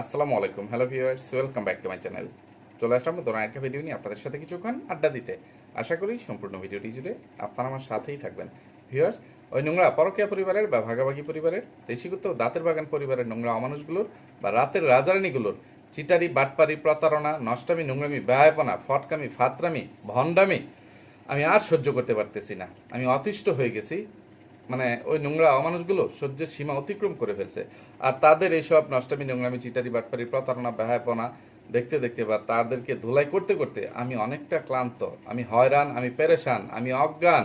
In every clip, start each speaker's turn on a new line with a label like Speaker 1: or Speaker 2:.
Speaker 1: আসসালামু আলাইকুম। Hello viewers welcome back to my channel চলে আসলাম নতুন একটা ভিডিও নিয়ে আপনাদের সাথে কিছুক্ষণ আড্ডা দিতে। আশা করি সম্পূর্ণ ভিডিওটি জুড়ে আপনারা আমার সাথেই থাকবেন। ভিউয়ার্স ওই নোংরা পরকীয়া পরিবারের বা ভাগাভাগি পরিবারের দেশিগুত দাঁতের বাগান পরিবারের নোংরা অমানুষগুলোর বা রাতের রাজারানীগুলোর চিটারি, বাটপারি, প্রতারণা, নষ্টামি, নোংরামি, ব্যয়পনা, ফটকামি, ফাতরামি, ভণ্ডামি আমি আর সহ্য করতে পারতেছি না। আমি অতিষ্ঠ হয়ে গেছি মানে ওই নোংরা অমানুষগুলো সহ্যের সীমা অতিক্রম করে ফেলছে। আর তাদের এইসব নষ্টামি, নোংরামি, চিটারি, বাটপারি, প্রতারণা ব্যয়াপনা দেখতে দেখতে বা তাদেরকে ধুলাই করতে করতে আমি অনেকটা ক্লান্ত, আমি হয়রান, আমি পেরেশান, আমি অজ্ঞান।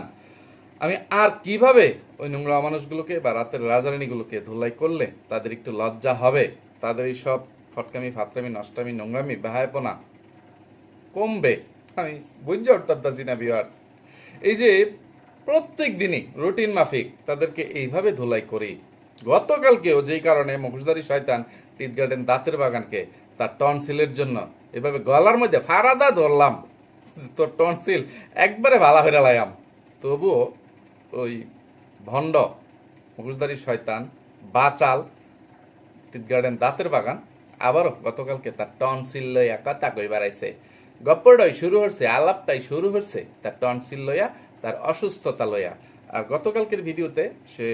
Speaker 1: আমি আর কীভাবে ওই নোংরা অমানুষগুলোকে বা রাতের রাজারানীগুলোকে ধুলাই করলে তাদের একটু লজ্জা হবে? তাদের এই সব ফটকামি, ফাতরামি, নষ্টামি, নোংরামি ব্যয়াপনা কমবে? আমি বুঝতে পারতাছি না ভিউয়ার্স এই যে প্রত্যেক দিনই রুটিন মাফিক তাদেরকে এইভাবে ধুলাই করি। গতকালকেও যেই কারণে মুখোশধারী শয়তান টিট গার্ডেন দাঁতের বাগানকে তার টনসিলের জন্য এভাবে গলার মধ্যে ফারাদা ধরলাম। তোর টনসিল একবারে ভালা হয়ে লাইয়াম তবুও ওই ভণ্ড মুখোশধারী শয়তান বাচাল টিট গার্ডেন দাঁতের বাগান আবারও গতকালকে তার টনসিল লইয়া কথা কই বেড়াইছে গপ্পটাই শুরু হচ্ছে আলাপটাই শুরু হচ্ছে তার টনসিল লইয়া তার অসুস্থতা লইয়া। আর গতকালকের ভিডিওতে সে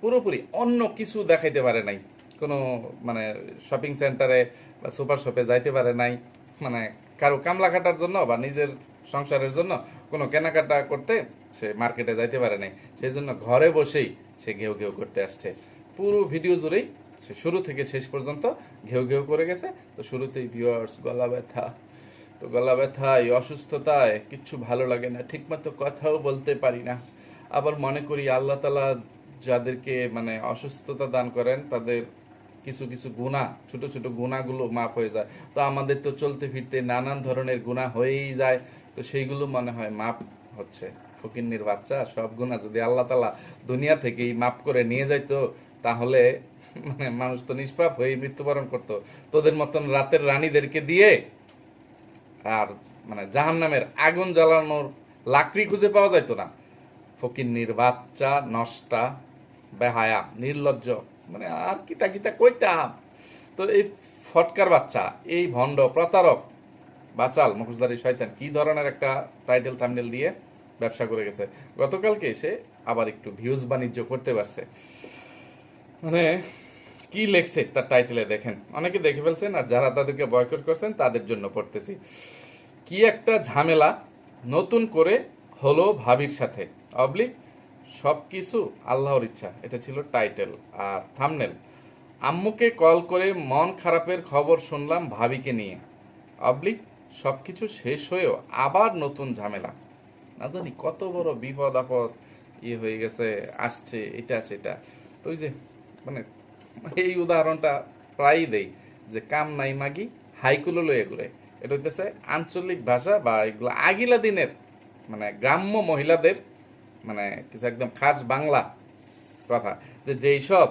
Speaker 1: পুরোপুরি অন্য কিছু দেখাইতে পারে নাই। কোনো মানে শপিং সেন্টারে বা সুপার শপে যাইতে পারে নাই। মানে কারও কামলা কাটার জন্য বা নিজের সংসারের জন্য কোনো কেনাকাটা করতে সে মার্কেটে যাইতে পারে নাই। সেই জন্য ঘরে বসেই সে ঘেউ ঘেউ করতে আসছে। পুরো ভিডিও জুড়েই সে শুরু থেকে শেষ পর্যন্ত ঘেউ ঘেউ করে গেছে। তো শুরুতেই ভিউয়ার্স গলা ব্যথা তো গলা ব্যথায়, অসুস্থতায় কিচ্ছু ভালো লাগে না, ঠিকমতো কথাও বলতে পারি না। আবার মনে করি আল্লাহ তালা যাদেরকে মানে অসুস্থতা দান করেন, তাদের কিছু কিছু গুণা ছোট ছোট গুণাগুলো মাফ হয়ে যায়। তো আমাদের তো চলতে ফিরতে নানান ধরনের গুণা হয়েই যায়, তো সেইগুলো মনে হয় মাপ হচ্ছে। ফকিন্নির বাচ্চা, সব গুণা যদি আল্লাহ তালা দুনিয়া থেকেই মাপ করে নিয়ে যাইতো, তাহলে মানে মানুষ তো নিষ্পাপ হয়ে মৃত্যুবরণ করতো। তোদের মতন রাতের রানীদেরকে দিয়ে আর মানে জাহান নামের আগুন জ্বালানোর লাকড়ি খুঁজে পাওয়া যাইতো না। ফকির বাচ্চা নষ্টা, বেহায়া, নির্লজ্জ মানে আর কিতা কিতা কইতাম তো এই ফটকার বাচ্চা, এই ভণ্ড প্রতারক, বাচাল, মুখোশধারী শয়তান, কি ধরনের একটা টাইটেল থামনেল দিয়ে ব্যবসা করে গেছে? গতকালকে এসে আবার একটু ভিউজ বাণিজ্য করতে পারছে। মানে কি লেখছে তার টাইটেলে দেখেন। অনেকে দেখে ফেলছেন আর যারা তাদেরকে বয়কট করছেন, তাদের জন্য পড়তেছি। কি একটা ঝামেলা নতুন করে হলো ভাবির সাথে। অবলিক সব কিছু আল্লাহর ইচ্ছা। এটা ছিল টাইটেল আর থামনেল আম্মুকে কল করে মন খারাপের খবর শুনলাম ভাবিকে নিয়ে। অবলিক সব কিছু শেষ হয়েও আবার নতুন ঝামেলা। না জানি কত বড় বিপদ আপদ ইয়ে হয়ে গেছে, আসছে, এটা, সেটা। তো ওই যে মানে এই উদাহরণটা প্রায়ই দেই, যে কাম নাই মাগি, হাইকুলো লয়ে ঘুরে। এটা হইতেছে আঞ্চলিক ভাষা বা এগুলো আগিলা দিনের মানে গ্রাম্য মহিলাদের মানে কিছু একদম খাস বাংলা কথা, যে যেই সব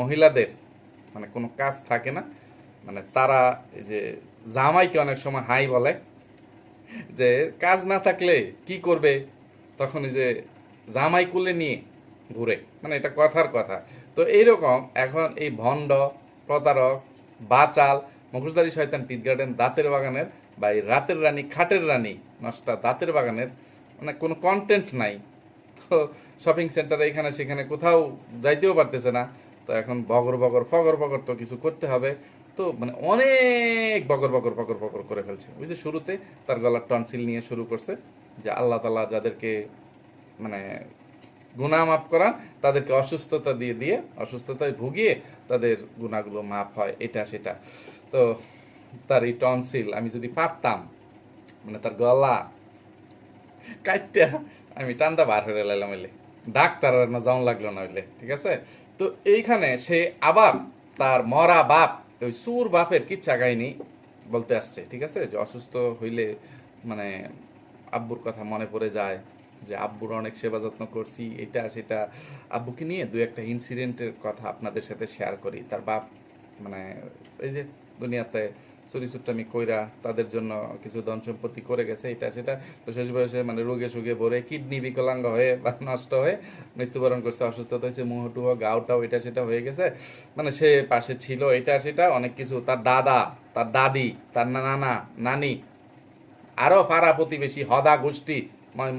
Speaker 1: মহিলাদের মানে কোনো কাজ থাকে না মানে তারা এই যে জামাইকে অনেক সময় হাই বলে, যে কাজ না থাকলে কি করবে? তখন এই যে জামাই কুলে নিয়ে ঘুরে মানে এটা কথার কথা। তো এইরকম এখন এই ভণ্ড, প্রতারক, বাচাল, মুখোশধারী শয়তান টিট গার্ডেন, দাঁতের বাগানের বা এই রাতের রানী, খাটের রানী নষ্টা দাঁতের বাগানের মানে কোনো কন্টেন্ট নাই। তো শপিং সেন্টারে এখানে সেখানে কোথাও যাইতেও পারতেছে না। তো এখন বগর বগর, ফগর বগর তো কিছু করতে হবে। তো মানে অনেক বগর বগর বগর বগর করে ফেলছে। ওই যে শুরুতে তার গলার টনসিল নিয়ে শুরু করছে যে আল্লাহ তালা যাদেরকে মানে গুণা মাফ করান, তাদেরকে অসুস্থতা দিয়ে দিয়ে, অসুস্থতায় ভুগিয়ে তাদের গুণাগুলো মাফ হয়, এটা সেটা। তো তার এই টনসিল আমি যদি পারতাম মানে তার গলা কাটটা আমি টান্দা বার হয়ে লাইলাম এলে ডাক্তার না যাওয়ান লাগল না হইলে, ঠিক আছে? তো এইখানে সে আবার তার মরা বাপ, ওই সুর বাপের কিচ্ছা কাহিনী বলতে আসছে, ঠিক আছে? যে অসুস্থ হইলে মানে আব্বুর কথা মনে পড়ে যায় যে আব্বুর অনেক সেবা যত্ন করছি, এটা, সেটা। আব্বুকে নিয়ে দু একটা ইনসিডেন্টের কথা আপনাদের সাথে শেয়ার করি। তার বাপ মানে এই যে দুনিয়াতে চুরি চুট্টামি কইরা তাদের জন্য কিছু ধন সম্পত্তি করে গেছে, এটা, সেটা, তো শেষ বয়সে মানে রোগে সুগে ভরে, কিডনি বিকলাঙ্গ হয়ে বা নষ্ট হয়ে মৃত্যুবরণ করছে, অসুস্থতা হয়েছে মুহটুহ গাউটাও এটা, সেটা হয়ে গেছে। মানে সে পাশে ছিল, এটা, সেটা, অনেক কিছু। তার দাদা, তার দাদি, তার নানা নানি আরও পাড়া প্রতিবেশী, হদা গোষ্ঠী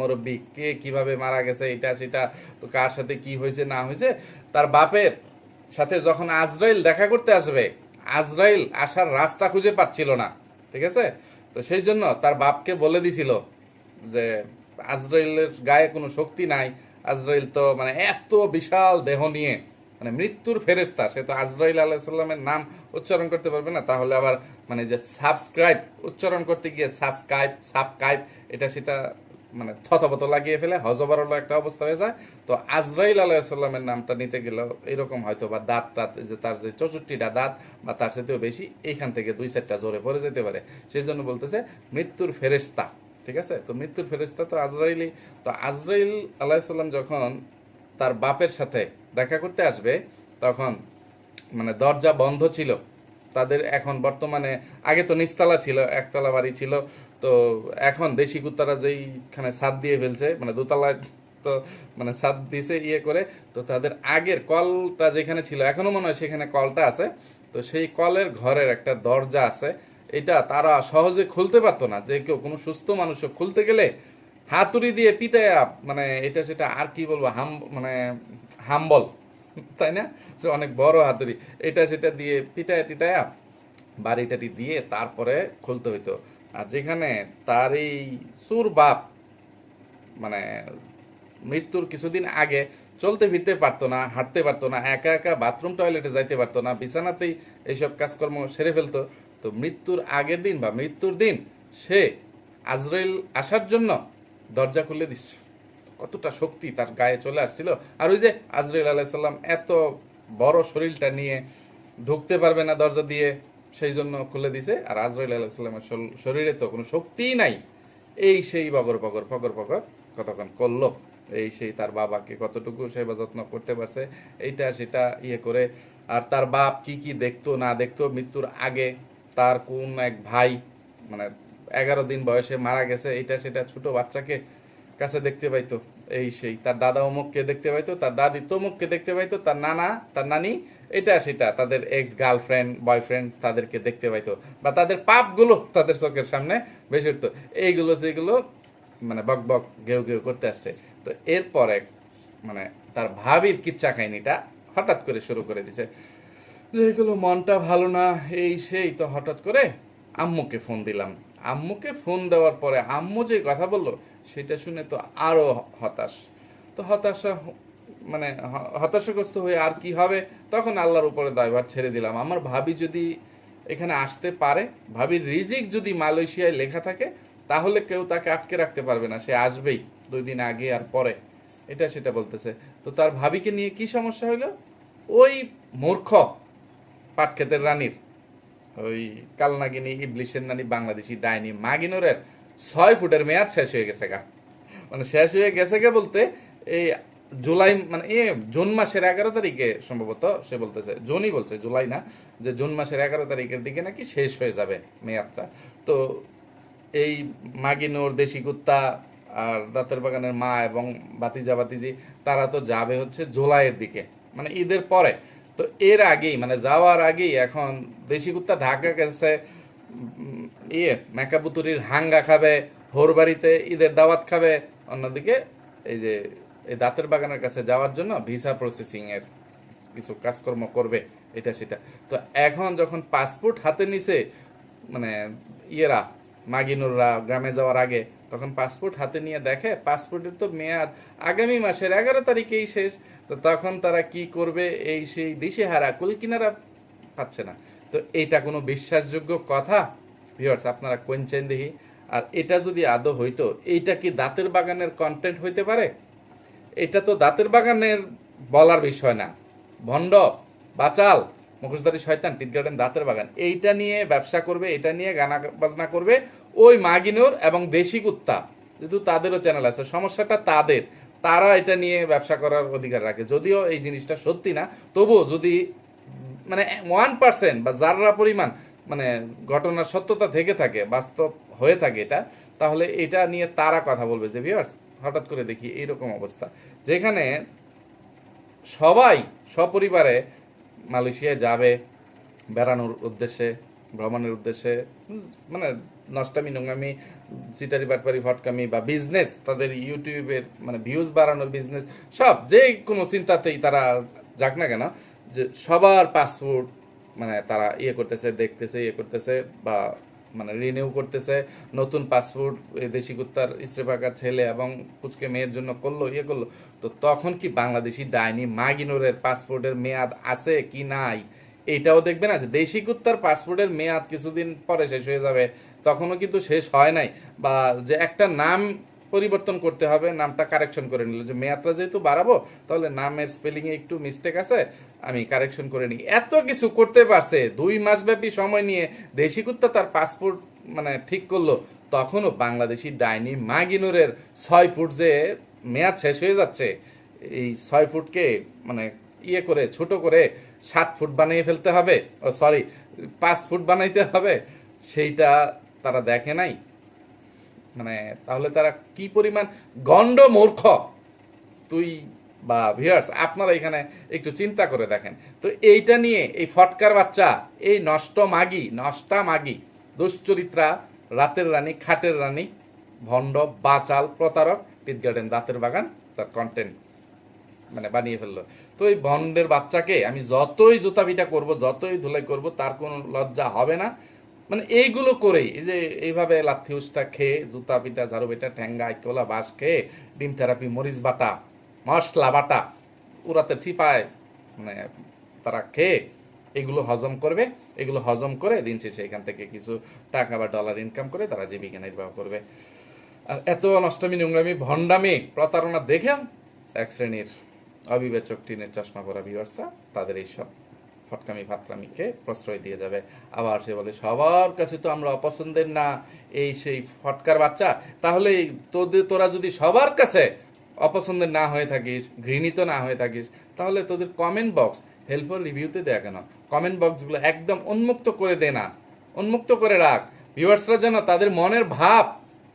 Speaker 1: মুরব্বী, কে কীভাবে মারা গেছে, এটা সেটা, তো কার সাথে কি হয়েছে, না হয়েছে, তার বাপের সাথে যখন আজরাইল দেখা করতে আসবে, আজরাইল আসার রাস্তা খুঁজে পাচ্ছিল না, ঠিক আছে? তো সেই জন্য তার বাপকে বলে দিছিল যে, আজরাইলের গায়ে কোনো শক্তি নাই, আজরাইল তো মানে এত বিশাল দেহ নিয়ে মানে মৃত্যুর ফেরেস্তা সে তো আজরাইল আলাইসাল্লামের নাম উচ্চারণ করতে পারবে না, তাহলে আবার মানে যে সাবস্ক্রাইব উচ্চারণ করতে গিয়ে সাবস্ক্রাইব সাবস্ক্রাইব এটা সেটা মানে থতপত লাগিয়ে ফেলে হজবরল একটা অবস্থা হয়ে যায়। তো আজরাইল আলাইসাল্লামের নামটা নিতে গেলেও এরকম হয়তো বা দাঁত টাত, যে তার যে চৌষট্টিটা দাঁত বা তার সাথেও বেশি এইখান থেকে দুই চারটা জোরে পড়ে যেতে পারে। সেই জন্য বলতেছে, মৃত্যুর ফেরেস্তা ঠিক আছে? তো মৃত্যুর ফেরেস্তা তো আজরাইলই। তো আজরাইল আলাইসাল্লাম যখন তার বাপের সাথে দেখা করতে আসবে, তখন মানে দরজা বন্ধ ছিল। তাদের এখন বর্তমানে আগে তো নিচতলা ছিল, একতলা বাড়ি ছিল। তো এখন দেশি কুত্তারা যেইখানে ছাদ দিয়ে ফেলছে মানে দোতলায় তো মানে ছাদ দিছে ইয়ে করে, তো তাদের আগের কলটা যেখানে ছিল, এখনও মনে হয় সেখানে কলটা আছে, তো সেই কলের ঘরের একটা দরজা আছে, এটা তারা সহজে খুলতে পারতো না, যে কেউ কোনো সুস্থ মানুষ খুলতে গেলে হাতুড়ি দিয়ে পিটায় মানে এটা সেটা আর কি বলব, হাম মানে হাম্বল, তাই না? যে অনেক বড় হাতুড়ি, এটা সেটা দিয়ে পিটায় টিটায়া বাড়ি টাড়ি দিয়ে তারপরে খুলতে হইতো। আর যেখানে তার এই সুর বাপ মানে মৃত্যুর কিছুদিন আগে চলতে ফিরতে পারতো না, হাঁটতে পারতো না, একা একা বাথরুম টয়লেটে যাইতে পারতো না, বিছানাতেই এইসব কাজকর্ম সেরে ফেলতো। তো মৃত্যুর আগের দিন বা মৃত্যুর দিন সে আজরাইল আসার জন্য দরজা খুলে দিচ্ছে। কতটা শক্তি তার গায়ে চলে আসছিল। আর ওই যে আজরাইল আলাইসাল্লাম এত বড় শরীরটা নিয়ে ঢুকতে পারবে না দরজা দিয়ে। সেই জন্য খুলে দিছে। আর আজরাইল আলাইসাল্লামের শল- শরীরে তো কোনো শক্তিই নাই। এই সেই বগর পগর, ফগর ফগর কতক্ষণ করল? এই সেই তার বাবাকে কতটুকু সেবা যত্ন করতে পারছে, এইটা সেটা ইয়ে করে। আর তার বাপ কি কি দেখতো, না দেখতো, মৃত্যুর আগে তার কোন এক ভাই মানে এগারো দিন বয়সে মারা গেছে এটা সেটা ছোট বাচ্চাকে কাছে দেখতে পাইতো। এই সেই তার দাদা অমুককে দেখতে পাইতো, তার দাদি তমুককে দেখতে পাইতো, তার নানা, তার নানি এটা সেটা, তাদের এক্স গার্লফ্রেন্ড বয়ফ্রেন্ড তাদেরকে দেখতে পাইতো বা তাদের পাপগুলো তাদের চোখের সামনে বেশি উঠতো। এইগুলো যেগুলো মানে বক বক ঘেউ ঘেউ করতে আসছে। তো এরপরে মানে তার ভাবির কিচ্ছা কাহিনীটা হঠাৎ করে শুরু করে দিছে। যে এগুলো মনটা ভালো না, এই সেই, তো হঠাৎ করে আম্মুকে ফোন দিলাম। আম্মুকে ফোন দেওয়ার পরে আম্মু যে কথা বলল, সেটা শুনে তো আরও হতাশ। তো হতাশা মানে হতাশাগ্রস্ত হয়ে আর কি হবে, তখন আল্লাহর উপরে দায়ভার ছেড়ে দিলাম। আমার ভাবি যদি এখানে আসতে পারে, ভাবির রিজিক যদি মালয়েশিয়ায় লেখা থাকে, তাহলে কেউ তাকে আটকে রাখতে পারবে না, সে আসবেই দুই দিন আগে আর পরে। এটা সেটা বলতেছে। তো তার ভাবিকে নিয়ে কি সমস্যা হইল? ওই মূর্খ পাটক্ষেতের রানীর, ওই কালনাগিনী, ইবলিশের নানি, বাংলাদেশি ডাইনি মাগিনুরের ছয় ফুটের মেয়াদ শেষ হয়ে গেছে গা। মানে শেষ হয়ে গেছে গে বলতে এই জুলাই মানে এ জুন মাসের এগারো তারিখে সম্ভবত সে বলতেছে, জুনই বলছে, জুলাই না, যে জুন মাসের এগারো তারিখের দিকে নাকি শেষ হয়ে যাবে মেয়াদটা। তো এই মাগিনুর দেশি কুত্তা আর দাঁতের বাগানের মা এবং বাতিজা বাতিজি তারা তো যাবে হচ্ছে জুলাইয়ের দিকে মানে ঈদের পরে। তো এর আগেই মানে যাওয়ার আগেই এখন দেশি কুত্তা ঢাকা গেছে ইয়ে মেকাপুতুরির হাঙ্গা খাবে হোর বাড়িতে ঈদের দাওয়াত খাবে, অন্যদিকে এই যে এই দাঁতের বাগানের কাছে যাওয়ার জন্য ভিসা প্রসেসিং এর কিছু কাজকর্ম করবে, এটা সেটা। তো এখন যখন পাসপোর্ট হাতে নিছে মানে ইয়েরা, মাগিনুররা গ্রামে যাওয়ার আগে, তখন পাসপোর্ট হাতে নিয়ে দেখে, পাসপোর্টের তো মেয়াদ আগামী মাসের এগারো তারিখেই শেষ, তো তখন তারা কি করবে, এই সেই দিশে হারা কুল কিনারা পাচ্ছে না। তো এইটা কোনো বিশ্বাসযোগ্য কথা? ভিউয়ার্স, আপনারা কোনচেন দেখি? আর এটা যদি আদৌ হইতো, এইটা কি দাঁতের বাগানের কন্টেন্ট হইতে পারে? এটা তো দাঁতের বাগানের বলার বিষয় না। ভণ্ড, বাচাল, মুখোশধারী শয়তান টিট গার্ডেন দাঁতের বাগান। এইটা নিয়ে ব্যবসা করবে, এটা নিয়ে গানা বাজনা করবে ওই মাগিনুর এবং দেশি কুত্তা। যেহেতু তাদেরও চ্যানেল আছে, সমস্যাটা তাদের। তারা এটা নিয়ে ব্যবসা করার অধিকার রাখে। যদিও এই জিনিসটা সত্যি না, তবুও যদি মানে ওয়ান পার্সেন্ট বা যাররা পরিমাণ মানে ঘটনার সত্যতা থেকে থাকে, বাস্তব হয়ে থাকে এটা, তাহলে এটা নিয়ে তারা কথা বলবে যে ভিউয়ার্স হঠাৎ করে দেখি এইরকম অবস্থা। যেখানে সবাই, সপরিবারে মালয়েশিয়ায় যাবে, বেড়ানোর উদ্দেশ্যে, ভ্রমণের উদ্দেশ্যে মানে নষ্টামি নোংামি চিটারি, বাটপারি ফটকামি বা বিজনেস তাদের ইউটিউবের মানে ভিউজ বাড়ানোর বিজনেস সব যে কোনো চিন্তাতেই তারা যাক না কেন, যে সবার পাসপোর্ট মানে তারা ইয়ে করতেছে, দেখতেছে ইয়ে করতেছে বা মানে রিনিউ করতেছে, নতুন পাসপোর্ট দেশি কুত্তার ইস্ত্রেপাকার ছেলে এবং কুচকে মেয়ের জন্য করল ইয়ে করল। তো তখন কি বাংলাদেশি ডাইনি মাগিনোরের পাসপোর্টের মেয়াদ আছে কি নাই? এটাও দেখবে না যে দেশি কুত্তার পাসপোর্টের মেয়াদ কিছুদিন পরে শেষ হয়ে যাবে, তখনও কিন্তু শেষ হয় নাই। বা যে একটা নাম পরিবর্তন করতে হবে, নামটা কারেকশন করে নিল, যে মেয়াদটা যেহেতু বাড়াবো, তাহলে নামের স্পেলিংয়ে একটু মিস্টেক আছে। আমি কারেকশন করে নিই। এত কিছু করতে পারছে, দুই মাস ব্যাপী সময় নিয়ে দেশি কুত্তা তার পাসপোর্ট মানে ঠিক করল, তখনও বাংলাদেশি ডাইনি মাগিনুরের ছয় ফুট যে মেয়াদ শেষ হয়ে যাচ্ছে, এই ছয় ফুটকে মানে ইয়ে করে, ছোট করে সাত ফুট বানিয়ে ফেলতে হবে, ও সরি পাঁচ ফুট বানাইতে হবে, সেইটা তারা দেখে নাই। মানে তাহলে তারা কি পরিমাণ গণ্ড মূর্খ তুই বা ভিউয়ার্স আপনারা এখানে একটু চিন্তা করে দেখেন। তো এইটা নিয়ে এই ফটকার বাচ্চা, এই নষ্ট মাগি, নষ্টা মাগি, দুশ্চরিত্রা, রাতের রানী, খাটের রানী, ভণ্ড, বাচাল, প্রতারক টিট গার্ডেন, রাতের বাগান, তার কন্টেন্ট মানে বানিয়ে ফেলল। তো এই ভন্ডের বাচ্চাকে আমি যতই জুতা পিটা করব, যতই ধুলাই করব, তার কোনো লজ্জা হবে না। মানে এইগুলো করেই, এই যে এইভাবে লাথি খেয়ে জুতা পিটা ঝাড়ু পিটা ঠ্যাঙ্গা আইকলা বাস খেয়ে, ডিম থেরাপি, মরিচ বাটা মশলা, বাটা উড়াতের চিপায় মানে তারা খেয়ে এগুলো হজম করবে, এগুলো হজম করে দিন শেষে এখান থেকে কিছু টাকা বা ডলার ইনকাম করে তারা জীবিকা নির্বাহ করবে। আর এত নষ্টমী নোংরামি, ভণ্ডামি, প্রতারণা দেখে এক শ্রেণির অবিবেচক টিনের চশমা পরা ভিউয়ার্সরা তাদের এই সব ফটকামি ফাতরামিকে প্রশ্রয় দিয়ে যাবে। আবার সে বলে, সবার কাছে তো আমরা অপছন্দের না, এই সেই ফটকার বাচ্চা। তাহলে তোদের, তোরা যদি সবার কাছে অপছন্দের না হয়ে থাকিস, ঘৃণিত না হয়ে থাকিস, তাহলে তোদের কমেন্ট বক্স হেল্পর রিভিউতে দেয়া কেন? কমেন্ট বক্সগুলো একদম উন্মুক্ত করে দে না। উন্মুক্ত করে রাখ। ভিউয়ার্সরা যেন তাদের মনের ভাব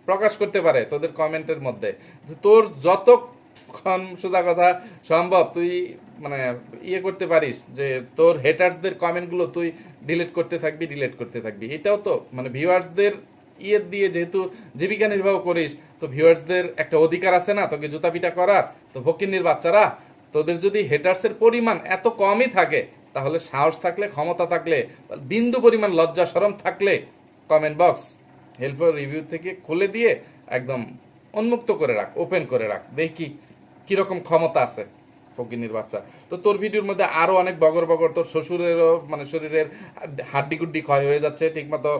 Speaker 1: প্রকাশ করতে পারে তোদের কমেন্টের মধ্যে। তোর যতক্ষণ সোজা কথা সম্ভব তুই মানে ইয়ে করতে পারিস যে তোর হেটার্সদের কমেন্টগুলো তুই ডিলিট করতে থাকবি ডিলিট করতে থাকবি। এটাও তো মানে ভিউয়ার্সদের ইয়ে দিয়ে যেহেতু জীবিকা নির্বাহ করিস তো ভিউয়ার্সদের একটা অধিকার আছে না? তোকে জুতা পিটা করার? তো ভকিন্নির বাচ্চারা, তোদের যদি হেটার্সের পরিমাণ এত কমই থাকে, তাহলে সাহস থাকলে, ক্ষমতা থাকলে, বিন্দু পরিমাণ লজ্জা সরম থাকলে কমেন্ট বক্স হেল্পর রিভিউ থেকে খুলে দিয়ে একদম উন্মুক্ত করে রাখ ওপেন করে রাখ। দেখি কীরকম ক্ষমতা আছে ফকিনির বাচ্চা। তো তোর ভিডিওর মধ্যে আরও অনেক বগর বগর, তোর শ্বশুরেরও মানে শরীরের হাড্ডি গুড্ডি ক্ষয় হয়ে যাচ্ছে, ঠিকমতো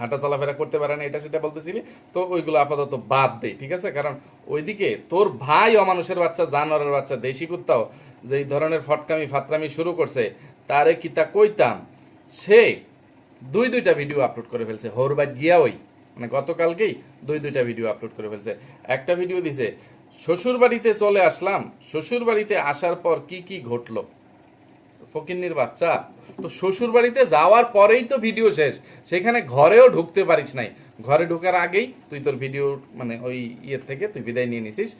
Speaker 1: হাঁটা চলাফেরা করতে পারে না, এটা সেটা বলতেছিলি, তো ওইগুলো আপাতত বাদ দে, ঠিক আছে? কারণ ওইদিকে তোর ভাই অমানুষের বাচ্চা, জানোয়ারের বাচ্চা, দেশি কুত্তাও যে ধরনের ফটকামি, ফাতরামি শুরু করছে, তারে কিতা কইতাম? সে দুই দুইটা ভিডিও আপলোড করে ফেলছে হরবাদ গিয়া ওই মানে গতকালকেই দুই দুইটা ভিডিও আপলোড করে ফেলছে। একটা ভিডিও দিছে শ্বশুর বাড়িতে চলে আসলাম শ্বশুর বাড়িতে আসার পর কি কি ঘটলো? ফকিন্নির বাচ্চা। তো শ্বশুর বাড়িতে যাওয়ার পরেই তো ভিডিও শেষ। সেখানে ঘরেও ঢুকতে পারিস নাই। ঘরে ঢোকার আগেই তুই তোর ভিডিও মানে ওই ইয়ের থেকে তুই বিদায় নিয়ে নিছিস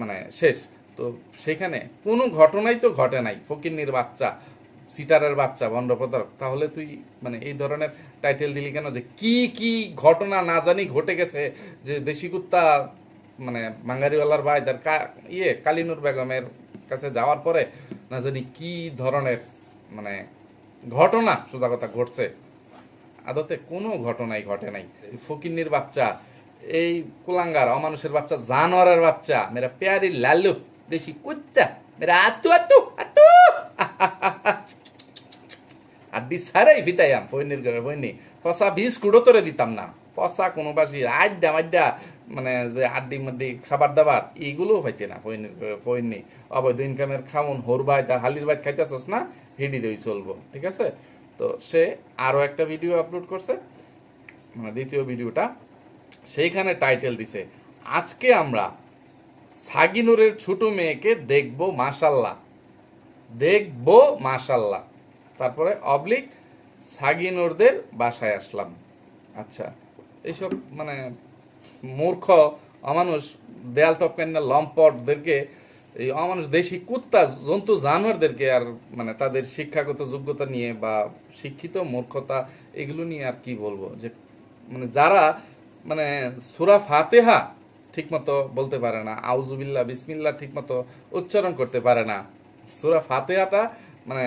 Speaker 1: মানে শেষ। তো সেখানে কোনো ঘটনাই তো ঘটে নাই, ফকিন্নির বাচ্চা, সিটারের বাচ্চা ভণ্ড প্রতারক তাহলে তুই মানে এই ধরনের টাইটেল দিলি কেন যে কি কি ঘটনা না জানি ঘটে গেছে যে দেশি কুত্তা মানে বাঙ্গারিওয়ালার ভাই তার ইয়ে কালিনুর বেগমের কাছে যাওয়ার পরে না জানি কি ধরনের মানে ঘটনা, সোজা কথা, ঘটছে। আদতে কোনো ঘটনাই ঘটে নাই। ফকিন্নির বাচ্চা, এই কুলাঙ্গার, অমানুষের বাচ্চা, জানোয়ারের বাচ্চা, মেরা পেয়ারি লালু, দেশি কুত্তা, মেরা আতু আতু আতু। আড্ডি সারাই ফিটাইয়াম ফৈনির ঘরে ফৈনি পচা বিস্কুটও তোরে দিতাম না। পচা কোনো বাসি আড্ডা মাড্ডা মানে যে আড্ডি মাড্ডি খাবার দাবার, এইগুলোও পাইতে না ফৈনি অবৈধ ইনকামের খামুন, হোর ভাই তার হালির ভাই খাইতেছস না, হিডি দেই চলবো, ঠিক আছে? তো সে আরও একটা ভিডিও আপলোড করছে মানে দ্বিতীয় ভিডিওটা। সেইখানে টাইটেল দিছে, আজকে আমরা সাগিনুরের ছোট মেয়েকে দেখব মাশাল্লাহ দেখব মাশাল্লাহ। তারপরে অবলিক সাগিনুরদের বাসায় আসলাম। আচ্ছা এইসব মানে মূর্খ অমানুষ দেয়াল টপকেন না লম্পটদেরকে, এই অমানুষ দেশি কুত্তা, জন্তু, জানোয়ারদেরকে আর মানে তাদের শিক্ষাগত যোগ্যতা নিয়ে বা শিক্ষিত মূর্খতা, এগুলো নিয়ে আর কি বলব? যে মানে যারা মানে সুরা ফাতেহা ঠিকমতো বলতে পারে না আউজুবিল্লা বিসমিল্লা ঠিকমতো উচ্চারণ করতে পারে না, সুরা ফাতেহাটা মানে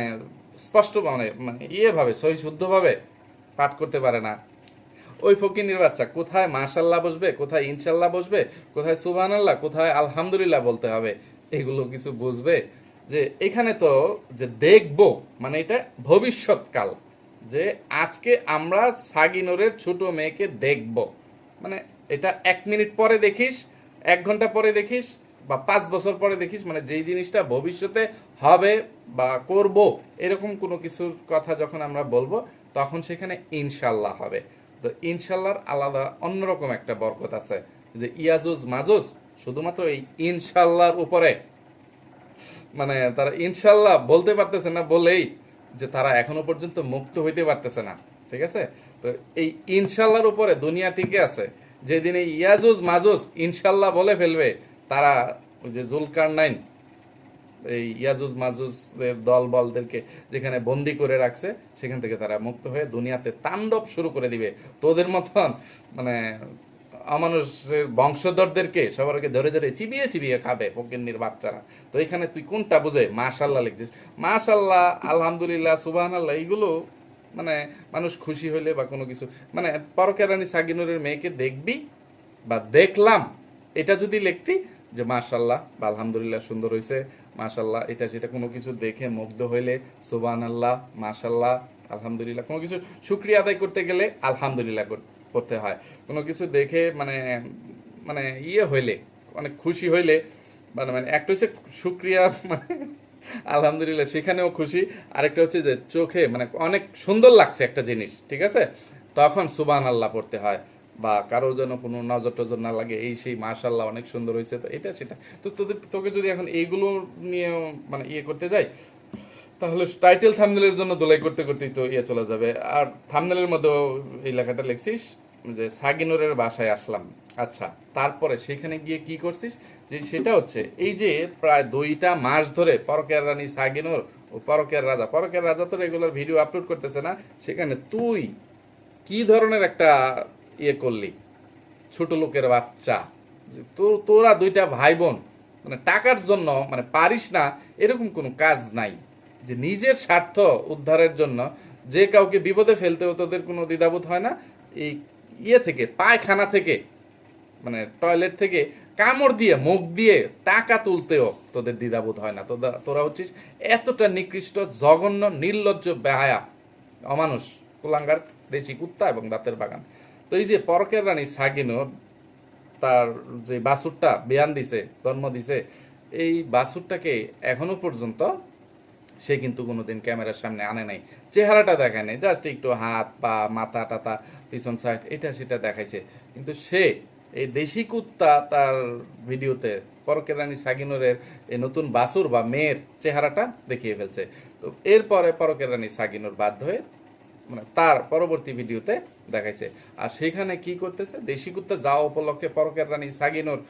Speaker 1: স্পষ্ট মানে মানে ইয়ে ভাবে সহি শুদ্ধভাবে পাঠ করতে পারে না ওই ফকিনির বাচ্চা, কোথায় মাশাল্লাহ বসবে, কোথায় ইনশাল্লাহ বসবে, কোথায় সুবহানাল্লাহ, কোথায় আলহামদুলিল্লাহ বলতে হবে, এগুলো কিছু বুঝবে যে এখানে তো যে দেখব মানে এটা ভবিষ্যৎকাল, যে আজকে আমরা সাগিনোরের ছোট মেয়েকে দেখব। মানে এটা এক মিনিট পরে দেখিস, এক ঘণ্টা পরে দেখিস, বা পাঁচ বছর পরে দেখিস মানে যেই জিনিসটা ভবিষ্যতে হবে বা করব, এরকম কোনো কিছুর কথা যখন আমরা বলব, তখন সেখানে ইনশাল্লাহ হবে। তো ইনশাল্লাহর আলাদা অন্যরকম একটা বরকত আছে যে ইয়াজুজ মাজুজ শুধুমাত্র এই ইনশাল্লাহর উপরে। মানে তারা ইনশাল্লাহ বলতে পারতেছে না বলেই যে তারা এখনও পর্যন্ত মুক্ত হইতে পারতেছে না, ঠিক আছে? তো এই ইনশাল্লাহর উপরে দুনিয়া টিকে আছে, যেদিন এই ইয়াজুজ মাজুজ ইনশাল্লাহ বলে ফেলবে, তারা ওই যে জুলকার নাইন এই ইয়াজুজ মাজুজদের দল বলদেরকে যেখানে বন্দি করে রাখছে, সেখান থেকে তারা মুক্ত হয়ে দুনিয়াতে তাণ্ডব শুরু করে দিবে। তোদের মতন মানে অমানুষের বংশধরদেরকে সবারকে ধরে ধরে চিবিয়ে চিবিয়ে খাবে ফকিন্নির বাচ্চারা। তো এখানে তুই কোনটা বুঝে? মাশাল্লাহ লিখছিস। মাশাল্লাহ আলহামদুলিল্লাহ সুবাহ আল্লাহ এইগুলো মানে মানুষ খুশি হইলে বা কোনো কিছু মানে পরকেরানি সাগিনুরের মেয়েকে দেখবি বা দেখলাম, এটা যদি লিখতি যে মাশাল্লাহ বা আলহামদুলিল্লাহ সুন্দর হয়েছে মাশাল্লাহ এটা সেটা কোনো কিছু দেখে মুগ্ধ হইলে সুবান আল্লাহ মাশাল্লাহ আলহামদুলিল্লাহ, কোনো কিছু শুক্রিয়া আদায় করতে গেলে আলহামদুলিল্লাহ কর- করতে হয়। কোনো কিছু দেখে মানে মানে ইয়ে হইলে, অনেক খুশি হইলে মানে মানে একটা হচ্ছে শুক্রিয়া মানে আলহামদুলিল্লাহ, সেখানেও খুশি। আরেকটা হচ্ছে যে চোখে মানে অনেক সুন্দর লাগছে একটা জিনিস, ঠিক আছে? তখন সুবান আল্লাহ পড়তে হয়। বা কারও যেন কোনো নজর টজর না লাগে, এই সেই মাশাল্লাহ অনেক সুন্দর হয়েছে, তো এটা সেটা। তো তোদের, তোকে যদি এখন এইগুলো নিয়ে মানে ইয়ে করতে যাই, তাহলে টাইটেল থামনেলের জন্য দোলাই করতে করতেই তো ইয়ে চলে যাবে। আর থামনেলের মধ্যেও এই লেখাটা লিখছিস যে, সাগিনুরের বাসায় আসলাম। আচ্ছা তারপরে সেখানে গিয়ে কি করছিস? যে সেটা হচ্ছে, এই যে প্রায় দুইটা মাস ধরে পরকের রানী সাগিনুর ও পরকের রাজা পরকের রাজা তো রেগুলার ভিডিও আপলোড করতেছে না, সেখানে তুই কি ধরনের একটা ইয়ে করলি, ছোট লোকের বাচ্চা। যে তো- তোরা দুইটা ভাই বোন মানে টাকার জন্য মানে পারিস না, এরকম কোনো কাজ নাই। যে নিজের স্বার্থ উদ্ধারের জন্য যে কাউকে বিপদে ফেলতেও তোদের কোনো দ্বিধাবোধ হয় না, এই ইয়ে থেকে, পায়খানা থেকে মানে টয়লেট থেকে কামড় দিয়ে, মুখ দিয়ে টাকা তুলতেও তোদের দ্বিধাবোধ হয় না। তোরা তোরা হচ্ছিস এতটা নিকৃষ্ট, জঘন্য, নির্লজ্জ, বেহায়া, অমানুষ, কুলাঙ্গার, দেশি কুত্তা এবং দাঁতের বাগান। তো এই যে পরকের রানী সাগিনোর তার যে বাসুরটা বিয়ান দিছে, জন্ম দিছে, এই বাসুরটাকে এখনও পর্যন্ত সে কিন্তু কোনোদিন ক্যামেরার সামনে আনে নাই। চেহারাটা দেখায় নাই, জাস্ট একটু হাত, পা, মাথা টাথা পিছন সাইড এটা সেটা দেখাইছে। কিন্তু সে, এই দেশি কুত্তা তার ভিডিওতে পরকের রানী সাগিনুরের এই নতুন বাসুর বা মেয়ের চেহারাটা দেখিয়ে ফেলছে। তো এরপরে পরকের রানী সাগিনুর বাধ্য হয়ে মানে তার পরবর্তী ভিডিওতে দেখাইছে। আর সেখানে কি করতেছে? দেশি কুত্তা যাওয়া উপলক্ষে পরকের রানী সাগিনুর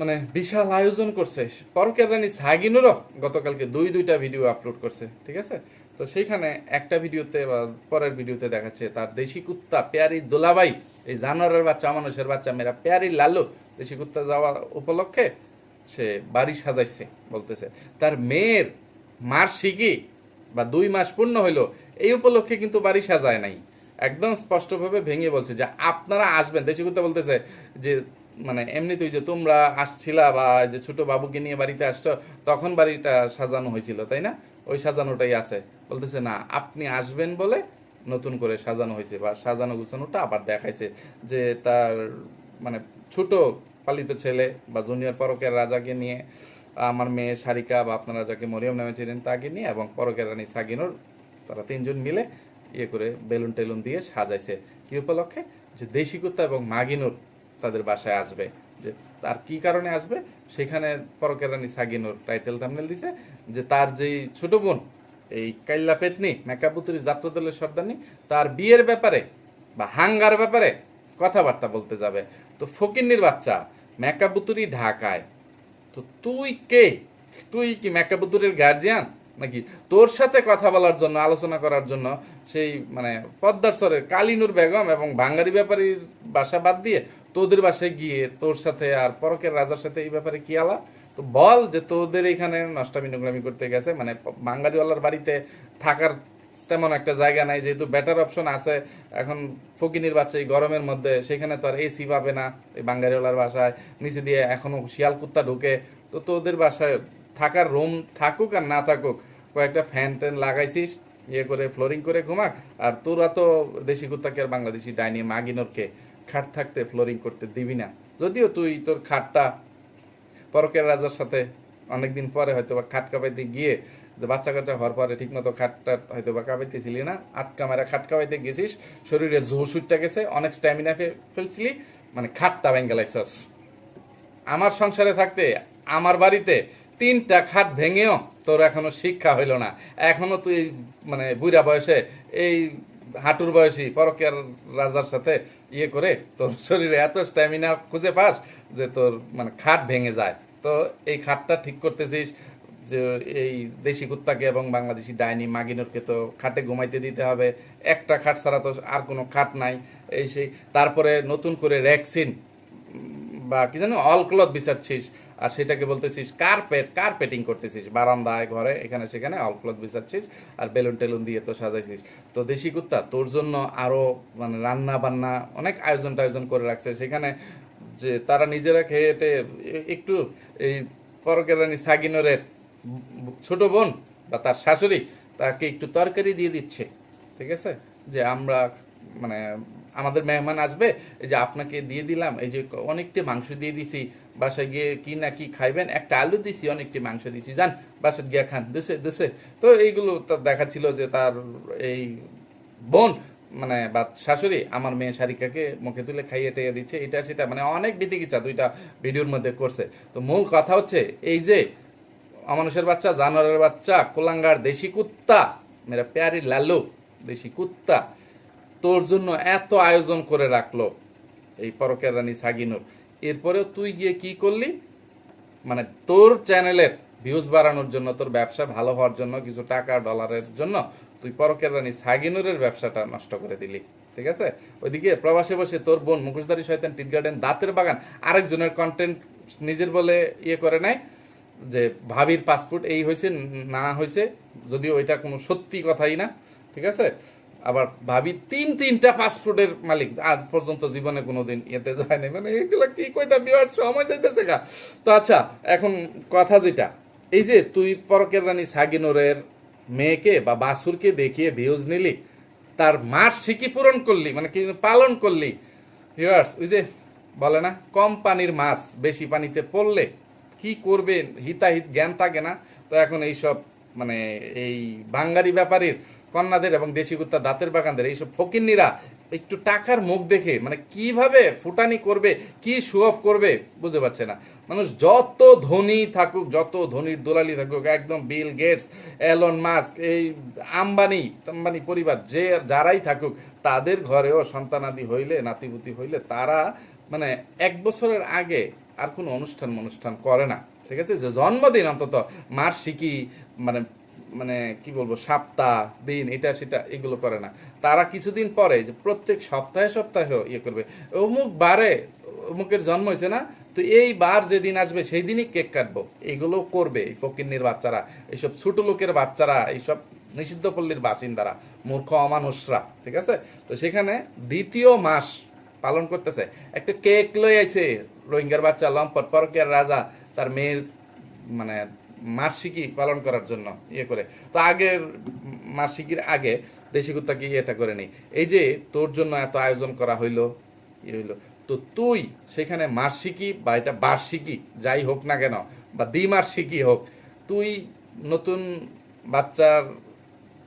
Speaker 1: মানে বিশাল আয়োজন করছে। পরকের রানী সাগিনুরও গতকালকে দুই, দুইটা ভিডিও আপলোড করছে, ঠিক আছে? তো সেইখানে একটা ভিডিওতে বা পরের ভিডিওতে দেখাচ্ছে তার দেশি কুত্তা পেয়ারি দোলাবাই এই জানোয়ারের বাচ্চা, মানুষের বাচ্চা মেয়েরা পেয়ারি লালু, দেশি কুত্তা যাওয়া উপলক্ষে সে বাড়ি সাজাইছে, বলতেছে। তার মেয়ের মার বা দুই মাস পূর্ণ হইল এই উপলক্ষে কিন্তু বাড়ি সাজায় নাই। একদম স্পষ্টভাবে ভেঙে বলছে যে আপনারা আসবেন। দেশি কুত্তা বলতেছে যে মানে এমনি তুই যে তোমরা আসছিলা বা যে ছোট বাবুকে নিয়ে বাড়িতে আসছো, তখন বাড়িটা সাজানো হয়েছিল, তাই না? ওই সাজানোটাই আছে। বলতেছে, না, আপনি আসবেন বলে নতুন করে সাজানো হয়েছে বা সাজানো গুছানোটা আবার দেখাইছে যে তার মানে ছোট পালিত ছেলে বা জুনিয়র পরকের রাজাকে নিয়ে, আমার মেয়ে সারিকা বা আপনারা যাকে মরিয়ম নামে ছিলেন তাকে নিয়ে এবং পরকের রানী সাগিনুর তারা তিনজন মিলে ইয়ে করে বেলুন টেলুন দিয়ে সাজাইছে। কি উপলক্ষে? যে দেশি কুত্তা এবং মাগিনুর তাদের বাসায় আসবে। যে তার কি কারণে আসবে? সেখানে পরকের রানী সাগিনুর টাইটেল থামনেল দিছে, যে তার যেই ছোট বোন, এই কাইল্লা পেতনি মেকাপুতুরি যাত্রা দলের সর্দারনি, তার বিয়ের ব্যাপারে বা হাঙ্গার ব্যাপারে কথাবার্তা বলতে যাবে। তো ফকিন্নির বাচ্চা মেকাপুতুরি ঢাকায়। তো তুই কে? তুই কি মেকাপুতুরের গার্জিয়ান নাকি? তোর সাথে কথা বলার জন্য, আলোচনা করার জন্য সেই মানে পদ্মার সরের কালিনুর বেগম এবং বাঙালি ব্যাপারীর বাসা বাদ দিয়ে তোদের বাসায় গিয়ে তোর সাথে আর পরকের রাজার সাথে এই ব্যাপারে কি আলা তো বল যে তোদের এখানে নষ্টামি নোংরামি করতে গেছে মানে বাঙালিওয়ালার বাড়িতে থাকার তেমন একটা জায়গা নাই, যেহেতু বেটার অপশন আছে। এখন ফকিনির বাচ্চা এই গরমের মধ্যে, সেখানে তো আর এসি পাবে না এই বাঙ্গারিওয়ালার বাসায়। নিচে দিয়ে এখনও শিয়াল কুত্তা ঢুকে। তো তোদের বাসায় থাকার রুম থাকুক আর না থাকুক, কয়েকটা ফ্যান ট্যান লাগাইছিস ইয়ে করে ফ্লোরিং করে ঘুমাক, আর তোরা তো দেশি কুত্তাকে আর বাংলাদেশি ডাইনি মাগিনোরকে খাট থাকতে ফ্লোরিং করতে দিবি না। যদিও তুই তোর খাটটা পরকের রাজার সাথে অনেকদিন পরে হয়তো বা খাট কাপাইতে গিয়ে যে বাচ্চা কাচ্চা হওয়ার পরে ঠিক মতো খাটটা হয়তো বা কাপাইতেছিলি না, আটকা মারা খাট কাপাইতে গেছিস, শরীরে জোর সুটটা গেছে, অনেক স্ট্যামিনা ফেলছিলি মানে খাটটা ভেঙ্গালাইছস আমার সংসারে থাকতে, আমার বাড়িতে তিনটা খাট ভেঙেও তোর এখনও শিক্ষা হইল না। এখনও তুই মানে বুড়া বয়সে এই হাঁটুর বয়সী পরকের রাজার সাথে ইয়ে করে তোর শরীরে এত স্ট্যামিনা খুঁজে পাস যে তোর মানে খাট ভেঙে যায়। তো এই খাটটা ঠিক করতেছিস যে এই দেশি কুত্তাকে এবং বাংলাদেশি ডাইনি মাগিনোরকে তো খাটে ঘুমাইতে দিতে হবে। একটা খাট ছাড়া তো আর কোনো খাট নাই। এই সেই, তারপরে নতুন করে র্যাকসিন বা কি জানো, অল ক্লথ বিছাচ্ছিস। আর সেটাকে বলতেছিস কার্পেট কার্পেটিং করতেছিস। বারান্দায়, ঘরে, এখানে সেখানে অল ক্লথ বিছাচ্ছিস আর বেলুন টেলুন দিয়ে তো সাজাইছিস। তো দেশি কুত্তা, তোর জন্য আরও মানে রান্না বান্না অনেক আয়োজন টায়োজন করে রাখছে। সেখানে যে তারা নিজেরা খেয়ে একটু এই পরকেরানি সাগিনরের ছোট বোন বা তার শাশুড়ি তাকে একটু তরকারি দিয়ে দিচ্ছে। ঠিক আছে? যে আমরা মানে আমাদের মেহমান আসবে, এই যে আপনাকে দিয়ে দিলাম, এই যে অনেকটি মাংস দিয়ে দিছি, বাসায় গিয়ে কি না কি খাইবেন, একটা আলু দিছি, অনেকটি মাংস দিছি, যান, বাসায় গিয়া খান, দেশে দেশে। তো এইগুলো তার দেখাচ্ছিল যে তার এই বোন মানে বা শাশুড়ি, আমার মেয়ে শারিকাকে মুখে তুলে খাইয়ে টাইয়ে দিচ্ছে, এটা সেটা মানে অনেক বিতিকিচা দুইটা ভিডিওর মধ্যে করছে। তো মূল কথা হচ্ছে, এই যে অমানুষের বাচ্চা, জানোয়ারের বাচ্চা, কোলাঙ্গার দেশি কুত্তা, মেরা প্যারি লালু, দেশি কুত্তা তোর জন্য এত আয়োজন করে রাখল এই পরকের রানী সাগিনুর। এরপরেও তুই গিয়ে কি করলি? মানে তোর চ্যানেলের ভিউজ বাড়ানোর জন্য, তোর ব্যবসা ভালো হওয়ার জন্য, কিছু টাকা ডলারের জন্য তুই পরকের রানী সাগিনুরের ব্যবসাটা নষ্ট করে দিলি। ঠিক আছে? ওইদিকে প্রবাসে বসে তোর বোন মুখোশধারী শয়তান টিট গার্ডেন দাঁতের বাগান আরেকজনের কন্টেন্ট নিজের বলে ইয়ে করে নেয় যে ভাবির পাসপোর্ট এই হয়েছে, না হয়েছে, যদিও ওইটা কোনো সত্যি কথাই না। ঠিক আছে? আবার ভাবি তিন তিনটা পাসপোর্টের মালিক। আজ পর্যন্ত জীবনে কোনোদিন এতে যায় নাই। মানে এগুলো কি কইতা বিয়ার সময় যাইতেছে গা। তো আচ্ছা এখন কথা যেটা। এই যে তুই পরকের রানী সাগিনোরের মেয়েকে বা বাসুরকে দেখিয়ে ভিউজ নিলি, তার মাস ঠিকই পূরণ করলি মানে কি পালন করলি। ভিউয়ার্স ওই যে বলে না, কম পানির মাছ বেশি পানিতে পড়লে কি করবে? হিতাহিত জ্ঞান থাকে না। তো এখন এইসব মানে এই বাঙ্গারি ব্যাপারীর কন্যাদের এবং দেশি কুত্তা দাঁতের বাগানদের, এইসব ফকিন্নিরা একটু টাকার মুখ দেখে মানে কীভাবে ফুটানি করবে, কি শো অফ করবে, বুঝতে পারছে না। মানুষ যত ধনী থাকুক, যত ধনীর দোলালি থাকুক, একদম বিল গেটস এলন মাস্ক এই আম্বানি টাম্বানি পরিবার, যে যারাই থাকুক, তাদের ঘরেও সন্তানাদি হইলে, নাতিপুতি হইলে, তারা মানে এক বছরের আগে আর কোনো অনুষ্ঠান অনুষ্ঠান করে না। ঠিক আছে? যে জন্মদিন অন্তত শিখি মানে মানে কি বলব, সপ্তাহ, দিন, এটা, সেটা এগুলো করে না। তারা কিছুদিন পরে যে প্রত্যেক সপ্তাহে সপ্তাহে ইয়ে করবে। অমুক বারে অমুকের জন্ম হয়েছে না, তো এই বার যেদিন আসবে সেই দিনই কেক কাটবো। এগুলো করবে এই ফকিন্নির বাচ্চারা, এইসব ছোট লোকের বাচ্চারা, এইসব নিষিদ্ধ পল্লীর বাসিন্দারা, মূর্খ, অমানুষরা, ঠিক আছে? তো সেখানে দ্বিতীয় মাস পালন করতেছে। একটা কেক লই রোহিঙ্গার বাচ্চা, লম্পট, পরকের রাজা, তার মেয়ের মানে মার্ষিকি পালন করার জন্য ইয়ে করে। তো আগের মার্ষিকির আগে দেশি কুত্তাকে ইয়েটা করে নেই। এই যে তোর জন্য এত আয়োজন করা হইল ইয়ে হইল। তো তুই সেখানে মার্ষিকি বা এটা বার্ষিকী, যাই হোক না কেন, বা দ্বিমার্ষিকী হোক, তুই নতুন বাচ্চার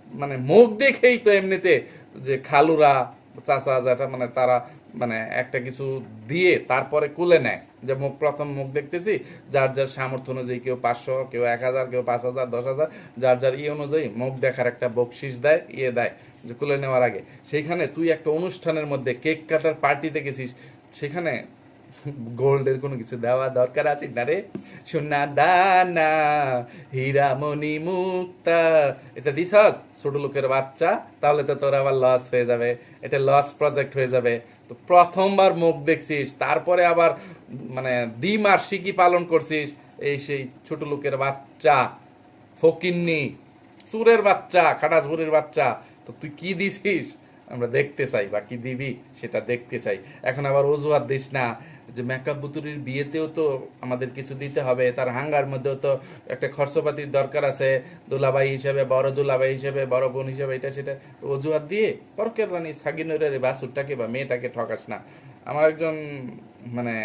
Speaker 1: মানে মুখ দেখেই তো এমনিতে যে খালুরা, চাচা যেটা মানে তারা মানে একটা কিছু দিয়ে তারপরে কুলে নেয়। যে মুখ, প্রথম মুখ দেখতেছি, যার যার সামর্থ্য অনুযায়ী কেউ পাঁচশো, কেউ এক হাজার, কেউ পাঁচ হাজার, দশ হাজার, যার যার ইয়ে অনুযায়ী মুখ দেখার একটা বকশিস দেয় ইয়ে দেয়, যে কুলে নেওয়ার আগে। সেইখানে তুই একটা অনুষ্ঠানের মধ্যে কেক কাটার পার্টিতে গেছিস সেখানে গোল্ডের কোনো কিছু দেওয়া দরকার আছে না রে? সোনা দানা, হীরামণি মুক্তা, এটা দিছস? ছোট লোকের বাচ্চা, তাহলে তো তোর আবার লস হয়ে যাবে, এটা লস প্রজেক্ট হয়ে যাবে। তো প্রথমবার মুখ দেখছিস, তারপরে আবার মানে দ্বিমার্ষিকী পালন করছিস, এই সেই ছোট লোকের বাচ্চা, ফকিন্নি চুরের বাচ্চা খাটাচুরের বাচ্চা, তো তুই কি দিছিস? আমরা দেখতে চাই বা কি দিবি, সেটা দেখতে চাই। এখন আবার অজুহাত দিস না যে মেকআপ বুতুরির বিয়েতেও তো আমাদের কিছু দিতে হবে, তার হাঙ্গার মধ্যেও তো একটা খরচপাতির দরকার আছে, দুলাভাই হিসেবে, বড় দুলাভাই হিসেবে, বড় বোন হিসেবে, এটা সেটা অজুহাত দিয়ে পরকের রানী সাগিনুরের বাসুরটাকে বা মেয়েটাকে ঠকাস না। আমার একজন মানে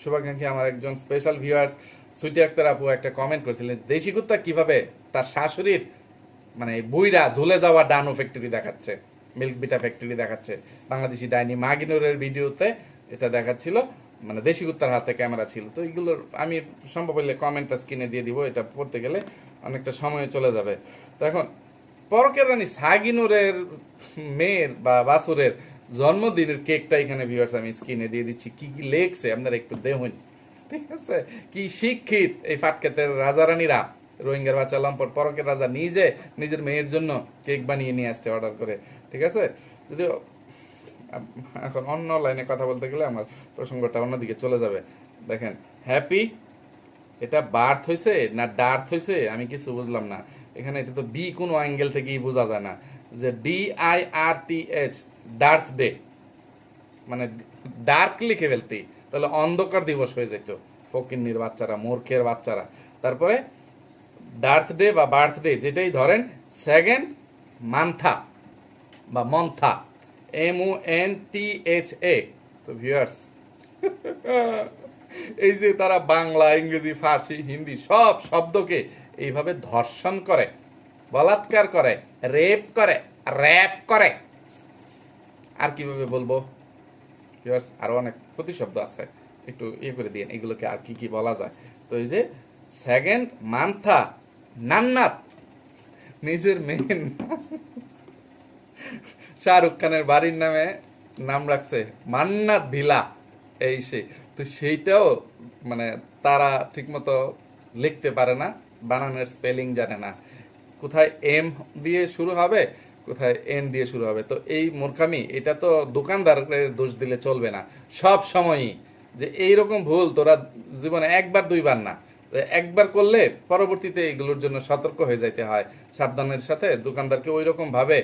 Speaker 1: শুভাকাঙ্ক্ষী, আমার একজন স্পেশাল ভিউয়ার্স সুইটি আক্তার আপু একটা কমেন্ট করেছিলেন, দেশি কুত্তা কীভাবে তার শাশুড়ির মানে বুইরা ঝুলে যাওয়া ডানো ফ্যাক্টরি দেখাচ্ছে মিল্ক বিটা ফ্যাক্টরি দেখাচ্ছে? বাংলাদেশি ডাইনি মাগিনুরের ভিডিওতে এটা দেখাচ্ছিল। মানে দেশি কুত্তার হাতে ক্যামেরা ছিল। তো এইগুলোর আমি সম্ভব হলে কমেন্টটা স্ক্রিনে দিয়ে দিব, এটা পড়তে গেলে অনেকটা সময় চলে যাবে। তো এখন, পরকের রানী সাগিনুরের মেয়ের বা বাসুরের জন্মদিনের কেকটা এখানে ভিউয়ার্স আমি স্ক্রিনে দিয়ে দিচ্ছি। কি কি লেখছে আপনারা একটু দেখুন। ঠিক আছে? কি শিক্ষিত এই ফাটকেতের রাজারানীরা। রোহিঙ্গার বাচ্চা লম্পট, পরকের রাজা নিজে নিজের মেয়ের জন্য কেক বানিয়ে নিয়ে আসছে অর্ডার করে। ঠিক আছে? যদিও এখন অন্য লাইনে কথা বলতে গেলে আমার প্রসঙ্গটা অন্যদিকে চলে যাবে। দেখেন হ্যাপি এটা বার্থ হয়েছে না ডার্থ হয়েছে আমি কিছু বুঝলাম না। এখানে এটা তো বি কোনো অ্যাঙ্গেল থেকেই বোঝা যায় না। যে D I R T H darth day মানে ডার্ক লিখে ফেলতি। তাহলে অন্ধকার দিবস হয়ে যেত। ফকিন্নির বাচ্চারা, মূর্খের বাচ্চারা। তারপরে ডার্থ ডে বা বার্থডে যেটাই ধরেন সেকেন্ড মান্থা বা Montha M O N T H A তো ভিউয়ার্স এই যে তারা বাংলা, ইংরেজি, ফার্সি, হিন্দি সব শব্দকে এইভাবে ধর্ষণ করে, বলাৎকার করে, রেপ করে, র্যাপ করে। আর কীভাবে বলব? ভিউয়ার্স আরও অনেক প্রতিশব্দ আছে। একটু ইয়ে করে দিন এগুলোকে আর কি কি বলা যায়। তো এই যে সেকেন্ড মান্থা নান্নাত, নিজের মেয়ে শাহরুখ খানের বাড়ির নামে নাম রাখছে মান্নাত ভিলা, এই সেই। তো সেইটাও মানে তারা ঠিকমতো লিখতে পারে না, বানানের স্পেলিং জানে না। কোথায় এম দিয়ে শুরু হবে, কোথায় এন দিয়ে শুরু হবে। তো এই মূর্খামি, এটা তো দোকানদারের দোষ দিলে চলবে না। সব সময়ই যে এইরকম ভুল তোরা জীবনে একবার দুইবার না। একবার করলে পরবর্তীতে এগুলোর জন্য সতর্ক হয়ে যাইতে হয়। সাবধানের সাথে দোকানদারকে ওই রকম ভাবে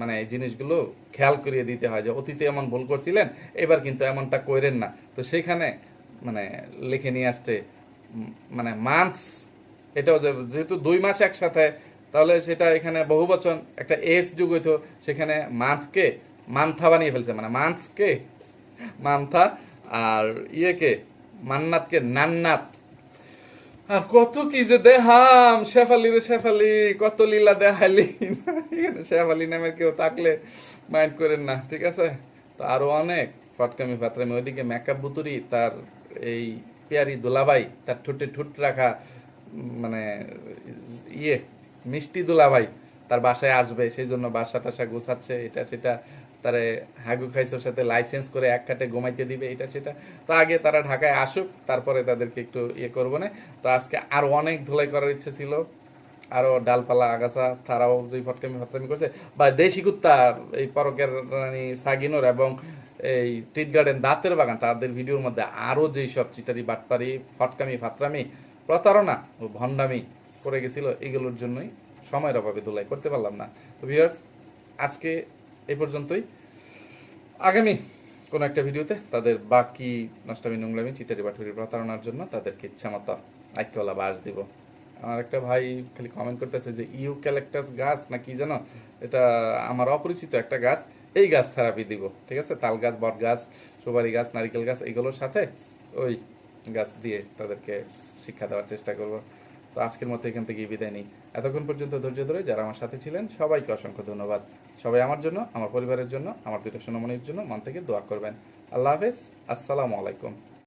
Speaker 1: মানে এই জিনিসগুলো খেয়াল করিয়ে দিতে হয় যে অতীতে এমন ভুল করছিলেন, এবার কিন্তু এমনটা করেন না। তো সেখানে মানে লিখে নিয়ে আসছে মানে মান্থস এটাও যেহেতু দুই মাস একসাথে, তাহলে সেটা এখানে বহু বচন, একটা এস যুগ হইতো, সেখানে মান্থকে মান্থা বানিয়ে ফেলছে মানে মান্থকে মান্থা আর ইয়েকে মান্নাতকে নান্নাত। আর কত কি যে দেহাম, শেফালি রে শেফালি, কত লীলা এখানে শেফালি নামের কেউ থাকলে মাইন্ড করেন না, ঠিক আছে? তো আরও অনেক ফটকামি ফাতরামি ওইদিকে মেকআপ বুতুরি, তার এই পেয়ারি দোলাবাই তার ঠোঁটে ঠোঁট রাখা মানে ইয়ে মিষ্টি দোলাভাই, তার বাসায় আসবে, সেই জন্য বাসা টাসা গোছাচ্ছে, এটা সেটা। তারে হাগু খাইসোর সাথে লাইসেন্স করে এক কাটে ঘুমাইতে দিবে, এটা সেটা। তো আগে তারা ঢাকায় আসুক, তারপরে তাদেরকে একটু ইয়ে করব না। তো আজকে আরও অনেক ধুলাই করার ইচ্ছে ছিল। আরও ডালপালা, আগাছা তারাও যে ফটকামি ফটকামি করছে। বা দেশি কুত্তা, এই পরকের রানী সাগিনোর এবং এই টিট গার্ডেন দাঁতের বাগান, তাদের ভিডিওর মধ্যে আরও যেই সব চিটারি, বাটপারি, ফটকামি, ফাতরামি, প্রতারণা ও ভণ্ডামি করে গেছিল, এগুলোর জন্যই সময়ের অভাবে ধুলাই করতে পারলাম না। তো ভিউয়ার্স আজকে এই পর্যন্তই। আগামী কোন একটা ভিডিওতে তাদের বাকি নষ্টামি, নোংরামি, চিটারি বাটুরি প্রতারণার জন্য তাদেরকে ইচ্ছা মতো আইকওয়ালা বাস দিব। আমার একটা ভাই খালি কমেন্ট করতেছে যে, ইউ ক্যালেক্টাস গাছ না কি যেন? এটা আমার অপরিচিত একটা গাছ, এই গাছ থেরাপি দিব, ঠিক আছে? তাল গাছ, বট গাছ, সুপারি গাছ, নারিকেল গাছ, এগুলোর সাথে ওই গাছ দিয়ে তাদেরকে শিক্ষা দেওয়ার চেষ্টা করব। তো আজকের মতো এখান থেকে বিদায় নিই। এতক্ষণ পর্যন্ত ধৈর্য ধরে যারা আমার সাথে ছিলেন, সবাইকে অসংখ্য ধন্যবাদ। সবাই আমার জন্য, আমার পরিবারের জন্য, আমার দুটো সোনামণির জন্য মন থেকে দোয়া করবেন। আল্লাহ হাফেজ, আসসালামু আলাইকুম।